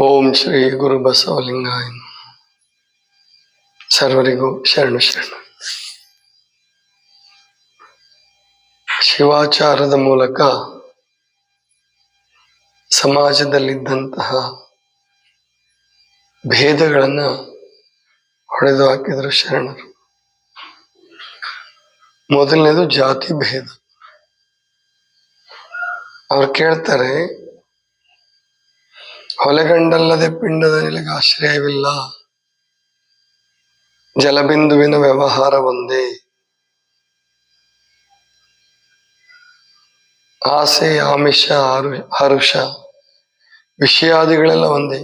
ಓಂ ಶ್ರೀ ಗುರು ಬಸವಲಿಂಗಾಯ. ಸರ್ವರಿಗೂ ಶರಣು ಶರಣು. ಶಿವಾಚಾರದ ಮೂಲಕ ಸಮಾಜದಲ್ಲಿದ್ದಂತಹ ಭೇದಗಳನ್ನು ಹೊಡೆದು ಹಾಕಿದರು ಶರಣರು. ಮೊದಲನೇದು ಜಾತಿ ಭೇದ. ಅವ್ರು ಕೇಳ್ತಾರೆ ಹೊಲೆಗಂಡಲ್ಲದೆ ಪಿಂಡದ ನೆಲೆಗೆ ಆಶ್ರಯವಿಲ್ಲ. ಜಲಬಿಂದುವಿನ ವ್ಯವಹಾರ ಒಂದೇ. ಆಸೆ, ಆಮಿಷ ಹರು- ಹರುಷ, ವಿಷಯಾದಿಗಳೆಲ್ಲ ಒಂದೇ.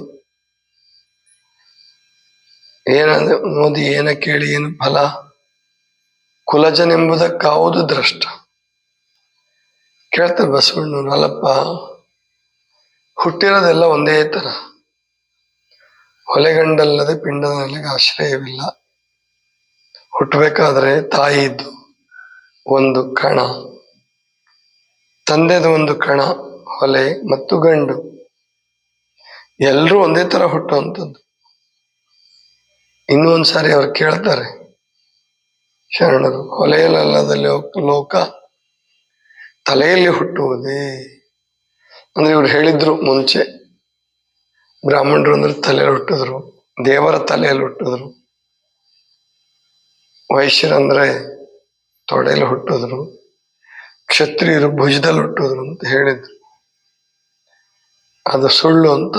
ಏನಂದ್ರೆ ಮೋದಿ ಏನ ಕೇಳಿ ಏನು ಫಲ? ಕುಲಜನೆಂಬುದಕ್ಕಾವುದು ದ್ರಷ್ಟ. ಕೇಳ್ತಾರೆ ಬಸವಣ್ಣ ಅಲ್ಲಪ್ಪ. ಹುಟ್ಟಿರೋದೆಲ್ಲ ಒಂದೇ ತರ. ಹೊಲೆಗಂಡಲ್ಲದೆ ಪಿಂಡದಲ್ಲಿ ಆಶ್ರಯವಿಲ್ಲ. ಹುಟ್ಟಬೇಕಾದ್ರೆ ತಾಯಿದ್ದು ಒಂದು ಕಣ. ತಂದೆದು ಒಂದು ಕಣ, ಹೊಲೆ ಮತ್ತು ಗಂಡು. ಎಲ್ಲರೂ ಒಂದೇ ತರ ಹುಟ್ಟುವಂಥದ್ದು. ಇನ್ನೂ ಒಂದ್ಸಾರಿ ಅವ್ರು ಕೇಳ್ತಾರೆ, ಶರಣರು ಹೊಲೆಯಲ್ಲದಲ್ಲಿ ಲೋಕ ತಲೆಯಲ್ಲಿ ಹುಟ್ಟುವುದೇ ಅಂದ್ರೆ ಇವ್ರು ಹೇಳಿದ್ರು ಮುಂಚೆ. ಬ್ರಾಹ್ಮಣರು ಅಂದ್ರೆ ತಲೆಯಲ್ಲಿ ಹುಟ್ಟಿದ್ರು, ದೇವರ ತಲೆಯಲ್ಲಿ ಹುಟ್ಟಿದ್ರು. ವೈಶ್ಯರಂದ್ರೆ ತೊಡೆಯಲ್ಲಿ ಹುಟ್ಟಿದ್ರು. ಕ್ಷತ್ರಿಯರು ಭುಜದಲ್ಲಿ ಹುಟ್ಟಿದ್ರು ಅಂತ ಹೇಳಿದ್ರು. ಅದು ಸುಳ್ಳು ಅಂತ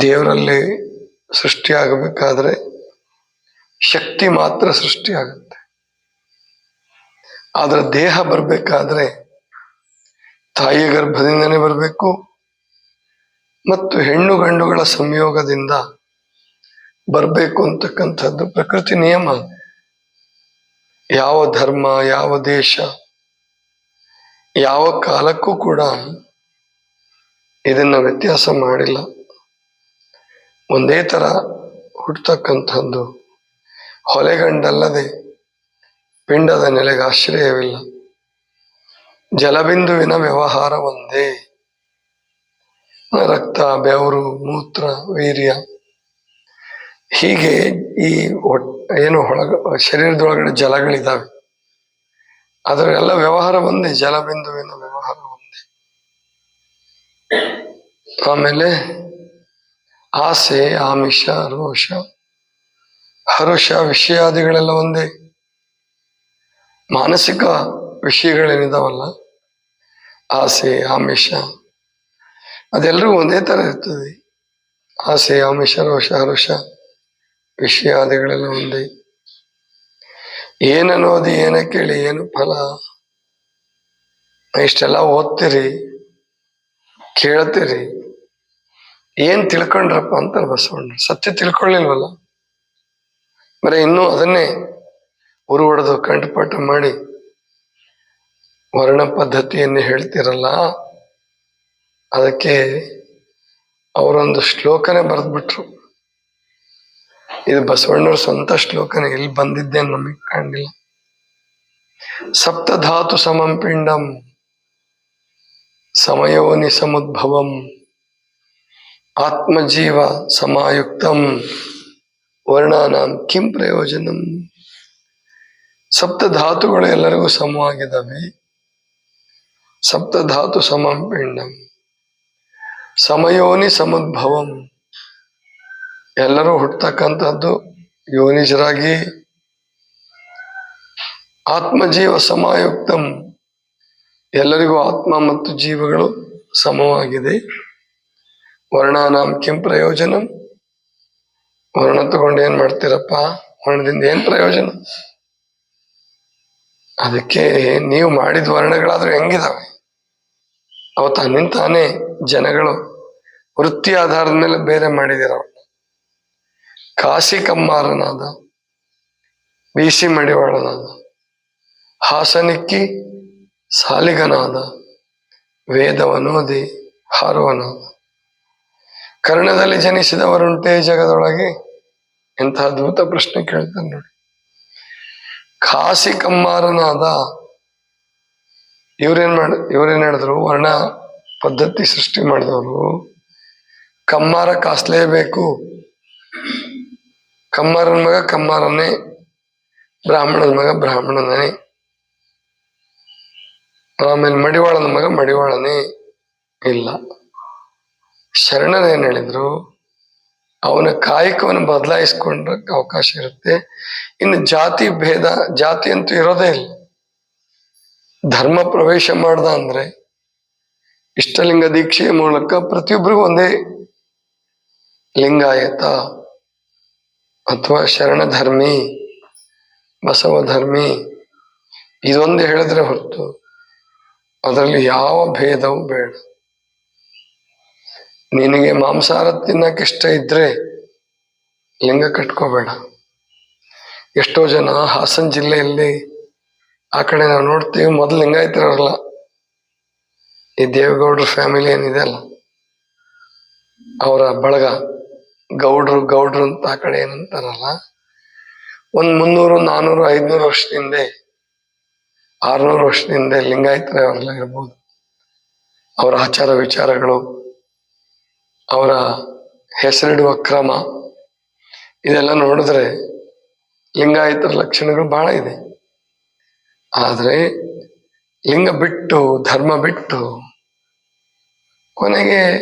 ದೇವರಲ್ಲಿ ಸೃಷ್ಟಿಯಾಗಬೇಕಾದ್ರೆ ಶಕ್ತಿ ಮಾತ್ರ ಸೃಷ್ಟಿಯಾಗುತ್ತೆ. ಆದ್ರೆ ದೇಹ ಬರ್ಬೇಕಾದ್ರೆ ತಾಯಿಯ ಗರ್ಭದಿಂದನೇ ಬರಬೇಕು ಮತ್ತು ಹೆಣ್ಣು ಗಂಡುಗಳ ಸಂಯೋಗದಿಂದ ಬರಬೇಕು ಅಂತಕ್ಕಂಥದ್ದು ಪ್ರಕೃತಿ ನಿಯಮ. ಯಾವ ಧರ್ಮ, ಯಾವ ದೇಶ, ಯಾವ ಕಾಲಕ್ಕೂ ಕೂಡ ಇದನ್ನ ವ್ಯತ್ಯಾಸ ಮಾಡಿಲ್ಲ. ಒಂದೇ ತರ ಹುಟ್ಟತಕ್ಕಂಥದ್ದು ಹೊಲೆಗಂಡಲ್ಲದೆ ಪಿಂಡದ ನೆಲೆಗೆ ಆಶ್ರಯವಿಲ್ಲ. ಜಲಬಿಂದುವಿನ ವ್ಯವಹಾರ ಒಂದೇ. ರಕ್ತ, ಬೆವರು, ಮೂತ್ರ, ವೀರ್ಯ. ಹೀಗೆ ಈ ಏನು ಒಳಗ, ಶರೀರದೊಳಗಡೆ ಜಲಗಳಿದ್ದಾವೆ ಅದರ ಎಲ್ಲ ವ್ಯವಹಾರ ಒಂದೇ, ಜಲಬಿಂದುವಿನ ವ್ಯವಹಾರ ಒಂದೇ. ಆಮೇಲೆ ಆಸೆ, ಆಮಿಷ, ರೋಷ, ಹರುಷ, ವಿಷಯಾದಿಗಳೆಲ್ಲ ಒಂದೇ. ಮಾನಸಿಕ ವಿಷಯಗಳೇನಿದಾವಲ್ಲ ಆಸೆ, ಆಮಿಷ. ಅದೆಲ್ಲರೂ ಒಂದೇ ತರ ಇರ್ತದೆ. ಆಸೆ, ಆಮಿಷ, ರೋಷ, ಹರುಷ, ವಿಷಯಾದಿಗಳೆಲ್ಲ ಒಂದೇ. ಏನನ್ನೋದು ಏನ ಕೇಳಿ, ಏನು ಫಲ? ಇಷ್ಟೆಲ್ಲ ಓದ್ತೀರಿ, ಕೇಳ್ತೀರಿ. ಏನ್ ತಿಳ್ಕೊಂಡ್ರಪ್ಪ ಅಂತ ಬಸವಣ್ಣ ಸತ್ಯ ತಿಳ್ಕೊಳ್ಳಿಲ್ವಲ್ಲ? ಬರೀ ಇನ್ನೂ ಅದನ್ನೇ ಉರು ಹೊಡೆದು ಕಂಠಪಾಠ ಮಾಡಿ ವರ್ಣ ಪದ್ಧತಿಯನ್ನು ಹೇಳ್ತಿರಲ್ಲ, ಅದಕ್ಕೆ ಅವರೊಂದು ಶ್ಲೋಕನೇ ಬರೆದ್ಬಿಟ್ರು. ಇದು ಬಸವಣ್ಣವ್ರ ಸ್ವಂತ ಶ್ಲೋಕನೇ, ಇಲ್ಲಿ ಬಂದಿದ್ದೇನು ನಮಗೆ ಕಾಣಲಿಲ್ಲ. ಸಪ್ತಧಾತು ಸಮಂ ಪಿಂಡಂ ಸಮಯೋನಿ ಸಮುದ್ಭವಂ ಆತ್ಮಜೀವ ಸಮಾಯುಕ್ತಂ, ವರ್ಣಾನಾಂ ಕಿಂ ಪ್ರಯೋಜನಂ. ಸಪ್ತಧಾತುಗಳು ಎಲ್ಲರಿಗೂ ಸಮವಾಗಿದ್ದಾವೆ. ಸಪ್ತಧಾತು ಸಮಂ ಪಿಂಡಂ. ಸಮಯೋನಿ ಸಮದ್ಭವಂ. ಎಲ್ಲರೂ ಹುಟ್ಟತಕ್ಕಂಥದ್ದು ಯೋನಿಜರಾಗಿ. ಆತ್ಮಜೀವ ಸಮಾಯುಕ್ತಂ. ಎಲ್ಲರಿಗೂ ಆತ್ಮ ಮತ್ತು ಜೀವಗಳು ಸಮವಾಗಿದೆ. ವರ್ಣಾನಾಂ ಕಿಂ ಪ್ರಯೋಜನ. ವರ್ಣ ತಗೊಂಡು ಏನ್ ಮಾಡ್ತೀರಪ್ಪ? ವರ್ಣದಿಂದ ಏನ್ ಪ್ರಯೋಜನ? ಅದಕ್ಕೆ ನೀವು ಮಾಡಿದ ವರ್ಣಗಳಾದ್ರೂ ಹೆಂಗಿದಾವೆ? ಅವು ತನ್ನಿಂತಾನೇ ಜನಗಳು ವೃತ್ತಿ ಆಧಾರದ ಮೇಲೆ ಬೇರೆ ಮಾಡಿದಿರ ಕಾಶಿ ಕಮ್ಮಾರನಾದ ಬೀಸಿ ಮಡಿವಾಳನಾದ, ಹಾಸನಿಕ್ಕಿ ಸಾಲಿಗನಾದ, ವೇದವನೋದಿ ಹಾರುವನಾದ. ಕರ್ಣದಲ್ಲಿ ಜನಿಸಿದವರುಂಟೆ ಜಗದೊಳಗೆ? ಎಂಥ ಅದ್ಭುತ ಪ್ರಶ್ನೆ ಕೇಳ್ತಾನೆ ನೋಡಿ. ಕಾಶಿ ಕಮ್ಮಾರನಾದ ಇವ್ರೇನ್ ಮಾಡ, ಇವ್ರೇನ್ ಹೇಳಿದ್ರು, ವರ್ಣ ಪದ್ಧತಿ ಸೃಷ್ಟಿ ಮಾಡಿದವರು, ಕಮ್ಮಾರ ಕಾಸ್ಲೇಬೇಕು. ಕಮ್ಮಾರನ ಮಗ ಕಮ್ಮಾರನೇ, ಬ್ರಾಹ್ಮಣನ ಮಗ ಬ್ರಾಹ್ಮಣನೇ. ಆಮೇಲೆ ಮಡಿವಾಳನ ಮಗ ಮಡಿವಾಳನೇ ಇಲ್ಲ. ಶರಣರು ಏನ್ ಹೇಳಿದ್ರು, ಅವನ ಕಾಯಕವನ್ನು ಬದಲಾಯಿಸ್ಕೊಂಡ್ರಕ್ಕೆ ಅವಕಾಶ ಇರುತ್ತೆ. ಇನ್ನು ಜಾತಿ ಭೇದ, ಜಾತಿ ಅಂತೂ ಇರೋದೇ ಇಲ್ಲ. ಧರ್ಮ ಪ್ರವೇಶ ಮಾಡ್ದ ಅಂದ್ರೆ ಇಷ್ಟಲಿಂಗ ದೀಕ್ಷೆಯ ಮೂಲಕ ಪ್ರತಿಯೊಬ್ಬರಿಗೂ ಒಂದೇ ಲಿಂಗಾಯತ ಅಥವಾ ಶರಣಧರ್ಮಿ ಬಸವ ಧರ್ಮಿ ಇದೊಂದು ಹೇಳಿದ್ರೆ ಹೊರತು ಅದರಲ್ಲಿ ಯಾವ ಭೇದವೂ ಬೇಡ. ನಿನಗೆ ಮಾಂಸಾಹಾರ ತಿನ್ನಕ್ಕೆ ಇಷ್ಟ ಇದ್ರೆ ಲಿಂಗ ಕಟ್ಕೋಬೇಡ. ಎಷ್ಟೋ ಜನ ಹಾಸನ ಜಿಲ್ಲೆಯಲ್ಲಿ ಆ ಕಡೆ ನಾವು ನೋಡ್ತೀವಿ, ಮೊದಲು ಲಿಂಗಾಯತರಲ್ಲ ಈ ದೇವೇಗೌಡರ ಫ್ಯಾಮಿಲಿ ಏನಿದೆ ಅಲ್ಲ, ಅವರ ಬಳಗ, ಗೌಡ್ರು ಗೌಡ್ರು ಅಂತ ಆ ಕಡೆ ಏನಂತಾರಲ್ಲ, ಒಂದ್ ಮುನ್ನೂರು, ನಾನೂರು, ಐದ್ನೂರು ವರ್ಷದಿಂದ, ಆರ್ನೂರು ವರ್ಷದಿಂದ ಲಿಂಗಾಯತರ ಅವರೆಲ್ಲ ಇರ್ಬೋದು. ಅವರ ಆಚಾರ ವಿಚಾರಗಳು, ಅವರ ಹೆಸರಿಡುವ ಕ್ರಮ, ಇದೆಲ್ಲ ನೋಡಿದ್ರೆ ಲಿಂಗಾಯತರ ಲಕ್ಷಣಗಳು ಬಹಳ ಇದೆ. ಆದ್ರೆ ಲಿಂಗ ಬಿಟ್ಟು, ಧರ್ಮ ಬಿಟ್ಟು ಕೊನೆಗೆ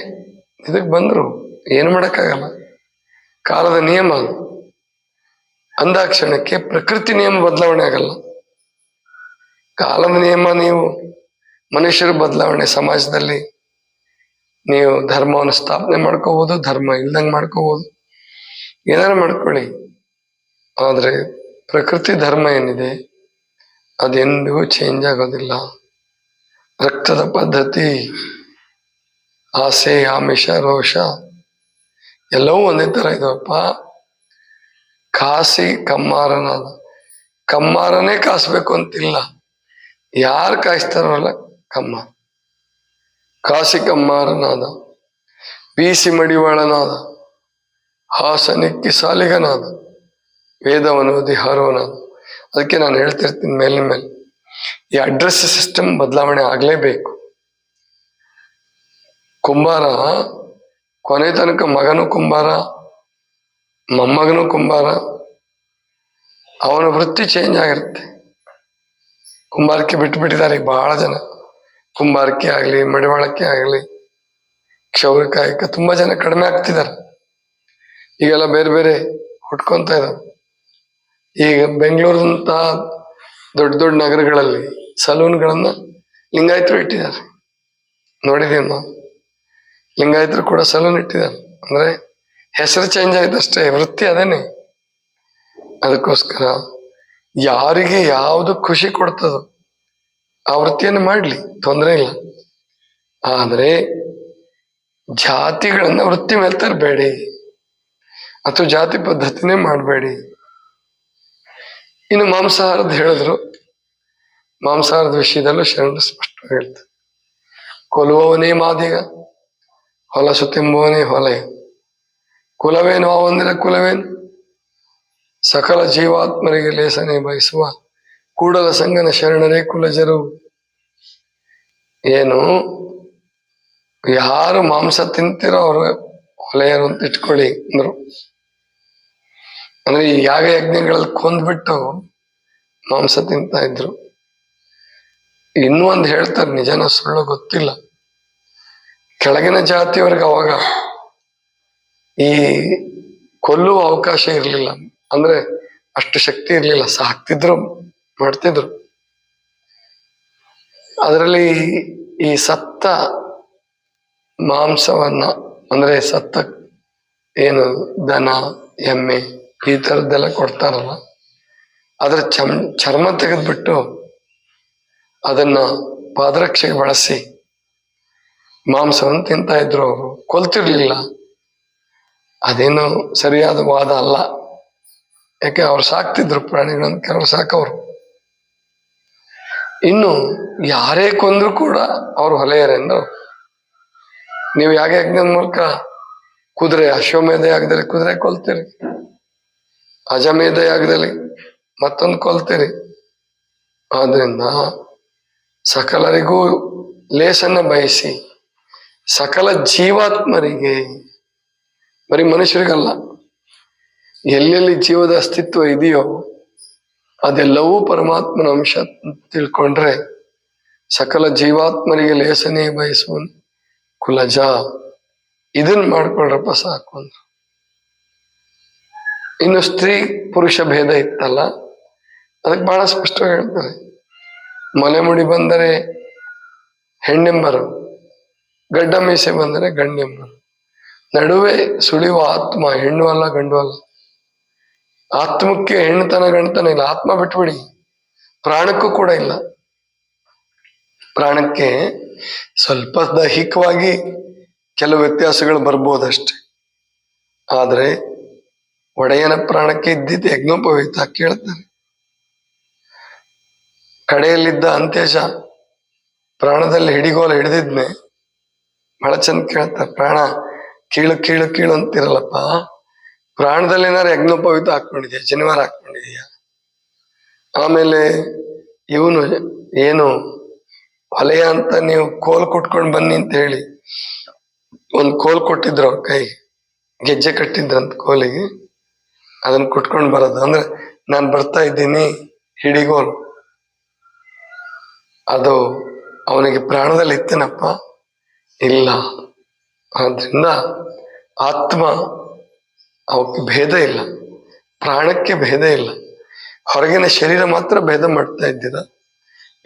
ಇದಕ್ಕೆ ಬಂದರು. ಏನು ಮಾಡೋಕ್ಕಾಗಲ್ಲ. ಕಾಲದ ನಿಯಮ ಅದು. ಅಂದಾಕ್ಷಣಕ್ಕೆ ಪ್ರಕೃತಿ ನಿಯಮ ಬದಲಾವಣೆ ಆಗಲ್ಲ. ಕಾಲದ ನಿಯಮ ನೀವು ಮನುಷ್ಯರ ಬದಲಾವಣೆ, ಸಮಾಜದಲ್ಲಿ ನೀವು ಧರ್ಮವನ್ನು ಸ್ಥಾಪನೆ ಮಾಡ್ಕೋಬೋದು, ಧರ್ಮ ಇಲ್ದಂಗೆ ಮಾಡ್ಕೋಬೋದು. ಏನಾರು ಮಾಡ್ಕೊಳ್ಳಿ. ಆದರೆ ಪ್ರಕೃತಿ ಧರ್ಮ ಏನಿದೆ? ಅದೆಂದಿಗೂ ಚೇಂಜ್ ಆಗೋದಿಲ್ಲ. ರಕ್ತದ ಪದ್ಧತಿ, ಆಸೆ, ಆಮಿಷ, ರೋಷ, ಎಲ್ಲವೂ ಒಂದೇ ತರ ಇದಪ್ಪ ಕಾಸಿ ಕಮ್ಮಾರನಾದ ಕಮ್ಮಾರನೇ ಕಾಸ್ಬೇಕು ಅಂತಿಲ್ಲ. ಯಾರು ಕಾಯಿಸ್ತಾರಲ್ಲ ಕಮ್ಮ ಕಾಸಿ ಕಮ್ಮಾರನಾದ ಬೀಸಿ ಮಡಿವಾಳನಾದ ಹಾಸನಿಕ್ಕಿ ಸಾಲಿಗನಾದ ವೇದವನು ಹಾರೋನಾದ ಅದಕ್ಕೆ ನಾನು ಹೇಳ್ತಿರ್ತೀನಿ ಮೇಲಿನ ಮೇಲೆ, ಈ ಅಡ್ರೆಸ್ ಸಿಸ್ಟಮ್ ಬದಲಾವಣೆ ಆಗಲೇಬೇಕು. ಕುಂಬಾರ, ಕೊನೆ ತನಕ ಮಗನು ಕುಂಬಾರ, ಮೊಮ್ಮಗನು ಕುಂಬಾರ, ಅವನ ವೃತ್ತಿ ಚೇಂಜ್ ಆಗಿರುತ್ತೆ. ಕುಂಬಾರಕ್ಕೆ ಬಿಟ್ಟುಬಿಟ್ಟಿದ್ದಾರೆ ಬಹಳ ಜನ. ಕುಂಬಾರಕ್ಕೆ ಆಗಲಿ, ಮಡಿವಾಳಕ್ಕೆ ಆಗಲಿ ಕ್ಷೌರಿಕಾಯಕ ತುಂಬ ಜನ ಕಡಿಮೆ ಆಗ್ತಿದ್ದಾರೆ. ಈಗೆಲ್ಲ ಬೇರೆ ಬೇರೆ ಹುಟ್ಕೊಂತ ಇದಾವೆ ಈಗ ಬೆಂಗಳೂರಿನಂತ ದೊಡ್ಡ ದೊಡ್ಡ ನಗರಗಳಲ್ಲಿ ಸಲೂನ್ಗಳನ್ನ ಲಿಂಗಾಯತರು ಇಟ್ಟಿದ್ದಾರೆ. ನೋಡಿದೀವಿ ನಾವು ಲಿಂಗಾಯತರು ಕೂಡ ಸಲೂನ್ ಇಟ್ಟಿದ್ದಾರೆ. ಅಂದ್ರೆ ಹೆಸರು ಚೇಂಜ್ ಆಯ್ತು ಅಷ್ಟೇ ವೃತ್ತಿ ಅದೇನೆ. ಅದಕ್ಕೋಸ್ಕರ ಯಾರಿಗೆ ಯಾವುದು ಖುಷಿ ಕೊಡ್ತದೋ ಆ ವೃತ್ತಿಯನ್ನು ಮಾಡಲಿ, ತೊಂದರೆ ಇಲ್ಲ. ಆದರೆ ಜಾತಿಗಳನ್ನ ವೃತ್ತಿ ಮೇಲೆ ತರಬೇಡಿ. ಅಥವಾ ಜಾತಿ ಪದ್ಧತಿನೇ ಮಾಡಬೇಡಿ. ಇನ್ನು ಮಾಂಸಾಹಾರದ ಹೇಳಿದ್ರು. ಮಾಂಸಾಹಾರದ ವಿಷಯದಲ್ಲೂ ಶರಣರು ಸ್ಪಷ್ಟವಾಗಿ ಹೇಳ್ತಾರೆ. ಕೊಲುವವನೇ ಮಾದಿಗ, ಹೊಲ ತಿಂಬುವನೇ ಹೊಲೆಯ. ಕುಲವೇನು? ಅವಂದಿರ ಕುಲವೇನು? ಸಕಲ ಜೀವಾತ್ಮರಿಗೆ ಲೇಸನೆ ಬಯಸುವ ಕೂಡಲ ಸಂಗನ ಶರಣರೇ ಕುಲಜರು. ಏನು? ಯಾರು ಮಾಂಸ ತಿಂತಿರೋ ಅವರು ಹೊಲೆಯರು ಅಂತ ಇಟ್ಕೊಳ್ಳಿ ಅಂದ್ರು. ಅಂದ್ರೆ ಈ ಯಾಗ ಯಜ್ಞಗಳಲ್ಲಿ ಕೊಂದ್ಬಿಟ್ಟು ಮಾಂಸ ತಿಂತಾ ಇದ್ರು. ಇನ್ನೂ ಒಂದು ಹೇಳ್ತಾರೆ, ನಿಜನ ಸುಳ್ಳು ಗೊತ್ತಿಲ್ಲ. ಕೆಳಗಿನ ಜಾತಿಯವ್ರಿಗೆ ಅವಾಗ ಈ ಕೊಲ್ಲುವ ಅವಕಾಶ ಇರಲಿಲ್ಲ. ಅಂದ್ರೆ ಅಷ್ಟು ಶಕ್ತಿ ಇರಲಿಲ್ಲ. ಸಾಕ್ತಿದ್ರು, ಮಾಡ್ತಿದ್ರು. ಅದರಲ್ಲಿ ಈ ಸತ್ತ ಮಾಂಸವನ್ನ, ಅಂದ್ರೆ ಸತ್ತ ಏನು, ದನ, ಎಮ್ಮೆ ಈ ತರದ್ದೆಲ್ಲ ಕೊಡ್ತಾರಲ್ಲ. ಅದರ ಚಮ್, ಚರ್ಮ ತೆಗೆದ್ಬಿಟ್ಟು ಅದನ್ನ ಪಾದರಕ್ಷೆಗೆ ಬಳಸಿ ಮಾಂಸವನ್ನು ತಿಂತಾ ಇದ್ರು ಅವರು. ಕೊಲ್ತಿರ್ಲಿಲ್ಲ. ಅದೇನು ಸರಿಯಾದ ವಾದ ಅಲ್ಲ. ಯಾಕೆ ಅವ್ರು ಸಾಕ್ತಿದ್ರು ಪ್ರಾಣಿಗಳನ್ನು ಕೆಲವರು ಸಾಕವ್ರು. ಇನ್ನು ಯಾರೇ ಕೊಂದ್ರು ಕೂಡ ಅವ್ರು ಹೊಲೆಯರೆಂದು ನೀವು ಯಾಕೆ ಮೂಲಕ ಕುದುರೆ, ಅಶ್ವಮೇಧ ಯಾಗದಲ್ಲಿ ಕುದುರೆ ಕೊಲ್ತೀರಿ? ಅಜಮೇಧ ಯಾಗದಲ್ಲಿ ಮತ್ತೊಂದು ಕೊಲ್ತೀರಿ ಆದ್ರಿಂದ ಸಕಲರಿಗೂ ಲೇಸನ್ನ ಬಯಸಿ, ಸಕಲ ಜೀವಾತ್ಮರಿಗೆ, ಬರೀ ಮನುಷ್ಯರಿಗಲ್ಲ, ಎಲ್ಲೆಲ್ಲಿ ಜೀವದ ಅಸ್ತಿತ್ವ ಇದೆಯೋ ಅದೆಲ್ಲವೂ ಪರಮಾತ್ಮನ ಅಂಶ ತಿಳ್ಕೊಂಡ್ರೆ ಸಕಲ ಜೀವಾತ್ಮರಿಗೆ ಲೇಸನೇ ಬಯಸುವ ಕುಲಜ. ಇದನ್ನ ಮಾಡ್ಕೊಂಡ್ರಪ್ಪ ಸಾಕು ಅಂದ್ರು ಇನ್ನು ಸ್ತ್ರೀ ಪುರುಷ ಭೇದ ಇತ್ತಲ್ಲ? ಅದಕ್ಕೆ ಬಹಳ ಸ್ಪಷ್ಟವಾಗಿ ಹೇಳ್ತಾರೆ. ಮಲೆ ಮುಡಿ ಬಂದರೆ ಹೆಣ್ಣೆಂಬರು ಗಡ್ಡ ಮೀಸೆ ಬಂದರೆ ಗಂಡೆಂಬರು. ನಡುವೆ ಸುಳಿಯುವ ಆತ್ಮ, ಹೆಣ್ಣು ಅಲ್ಲ, ಗಂಡು ಅಲ್ಲ. ಆತ್ಮಕ್ಕೆ ಹೆಣ್ಣುತನ ಗಂಡತನ ಇಲ್ಲ. ಆತ್ಮ ಬಿಟ್ಬಿಡಿ. ಪ್ರಾಣಕ್ಕೂ ಕೂಡ ಇಲ್ಲ. ಪ್ರಾಣಕ್ಕೆ ಸ್ವಲ್ಪ ದೈಹಿಕವಾಗಿ ಕೆಲವು ವ್ಯತ್ಯಾಸಗಳು ಬರ್ಬೋದಷ್ಟೆ. ಆದ್ರೆ ಒಡೆಯನ ಪ್ರಾಣಕ್ಕೆ ಇದ್ದಿದ್ದು ಯಜ್ಞೋಪವೀತ ಕೇಳ್ತಾರೆ ಕಡೆಯಲ್ಲಿದ್ದ ಅಂತ್ಯಜ ಪ್ರಾಣದಲ್ಲಿ ಹಿಡಿಗೋಲು ಹಿಡಿದಿದ್ನೆ. ಬಹಳ ಚಂದ ಕೇಳ್ತಾರೆ ಪ್ರಾಣ, ಕೀಳು ಕೀಳು ಕೀಳು ಅಂತಿರಲ್ಲಪ್ಪ. ಪ್ರಾಣದಲ್ಲಿ ಏನಾರು ಯಜ್ಞೋಪವೀತ ಹಾಕೊಂಡಿದ್ಯಾ ಜನಿವಾರ ಹಾಕೊಂಡಿದ್ಯಾ ಆಮೇಲೆ ಇವನು ಏನು ಹೊಲೆಯ ಅಂತ ನೀವು ಕೋಲ್ ಕೊಟ್ಕೊಂಡು ಬನ್ನಿ ಅಂತ ಹೇಳಿ. ಒಂದು ಕೋಲ್ ಕೊಟ್ಟಿದ್ರು ಅವ್ರ ಕೈ ಗೆಜ್ಜೆ ಕಟ್ಟಿದ್ರಂತ ಕೋಲಿಗೆ. ಅದನ್ನ ಕುಟ್ಕೊಂಡು ಬರೋದು. ಅಂದ್ರೆ ನಾನು ಬರ್ತಾ ಇದ್ದೀನಿ, ಹಿಡಿಗೋಲು. ಅದು ಅವನಿಗೆ ಪ್ರಾಣದಲ್ಲಿ ಇತ್ತೇನಪ್ಪ? ಇಲ್ಲ. ಆದ್ರಿಂದ ಆತ್ಮ ಅವಕ್ಕೆ ಭೇದ ಇಲ್ಲ. ಪ್ರಾಣಕ್ಕೆ ಭೇದ ಇಲ್ಲ. ಹೊರಗಿನ ಶರೀರ ಮಾತ್ರ ಭೇದ ಮಾಡ್ತಾ ಇದ್ದೀರ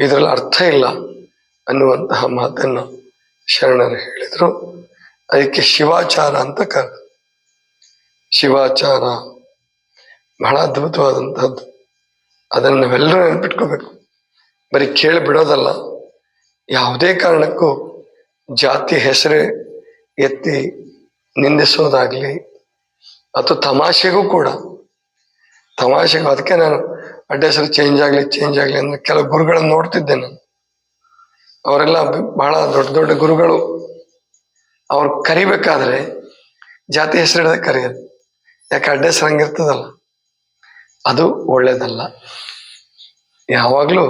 ಇದರಲ್ಲಿ ಅರ್ಥ ಇಲ್ಲ ಅನ್ನುವಂತಹ ಮಾತನ್ನು ಶರಣರು ಹೇಳಿದರು. ಅದಕ್ಕೆ ಶಿವಾಚಾರ ಅಂತ ಕರೆದು ಶಿವಾಚಾರ. ಬಹಳ ಅದ್ಭುತವಾದಂತಹದ್ದು. ಅದನ್ನು ನಾವೆಲ್ಲರೂ ನೆನ್ಪಿಟ್ಕೋಬೇಕು. ಬರೀ ಕೇಳಿ ಬಿಡೋದಲ್ಲ, ಯಾವುದೇ ಕಾರಣಕ್ಕೂ ಜಾತಿ ಹೆಸರು ಎತ್ತಿ ನಿಂದಿಸೋದಾಗ್ಲಿ ಅಥವಾ ತಮಾಷೆಗೂ ಕೂಡ. ತಮಾಷೆಗೂ ಅದಕ್ಕೆ ನಾನು ಅಡ್ಡ ಹೆಸರು ಚೇಂಜ್ ಆಗಲಿ ಚೇಂಜ್ ಆಗಲಿ ಅಂದ್ರೆ ಕೆಲವು ಗುರುಗಳನ್ನು ನೋಡ್ತಿದ್ದೆ ನಾನು. ಅವರೆಲ್ಲ ಬಹಳ ದೊಡ್ಡ ದೊಡ್ಡ ಗುರುಗಳು. ಅವ್ರು ಕರಿಬೇಕಾದ್ರೆ ಜಾತಿ ಹೆಸರು ಹಿಡಿದ ಕರೆಯೋದು. ಯಾಕೆ ಅಡ್ಡ ಹೆಸರು ಹಂಗಿರ್ತದಲ್ಲ ಅದು ಒಳ್ಳೇದಲ್ಲ. ಯಾವಾಗಲೂ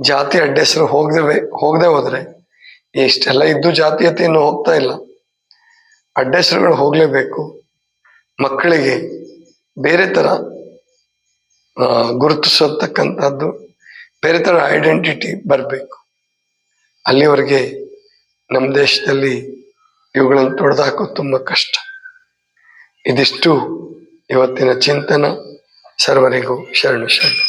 ಜಾತಿ ಅಡ್ಡೆಸರು ಹೋಗದೆ ಹೋಗದೆ ಹೋದರೆ ಇಷ್ಟೆಲ್ಲ ಇದ್ದು ಜಾತೀಯತೆ ಇನ್ನು ಹೋಗ್ತಾ ಇಲ್ಲ. ಅಡ್ಡೆಸರುಗಳು ಹೋಗಲೇಬೇಕು. ಮಕ್ಕಳಿಗೆ ಬೇರೆ ಆ, ಗುರುತಿಸತಕ್ಕಂಥದ್ದು ಬೇರೆ ತರ ಐಡೆಂಟಿಟಿ ಬರಬೇಕು. ಅಲ್ಲಿವರೆಗೆ ನಮ್ಮ ದೇಶದಲ್ಲಿ ಇವುಗಳನ್ನು ತೊಡೆದಾಕೋದು ತುಂಬ ಕಷ್ಟ. ಇದಿಷ್ಟು ಇವತ್ತಿನ ಚಿಂತನ. ಸರ್ವರಿಗೂ ಶರಣು ಶರಣ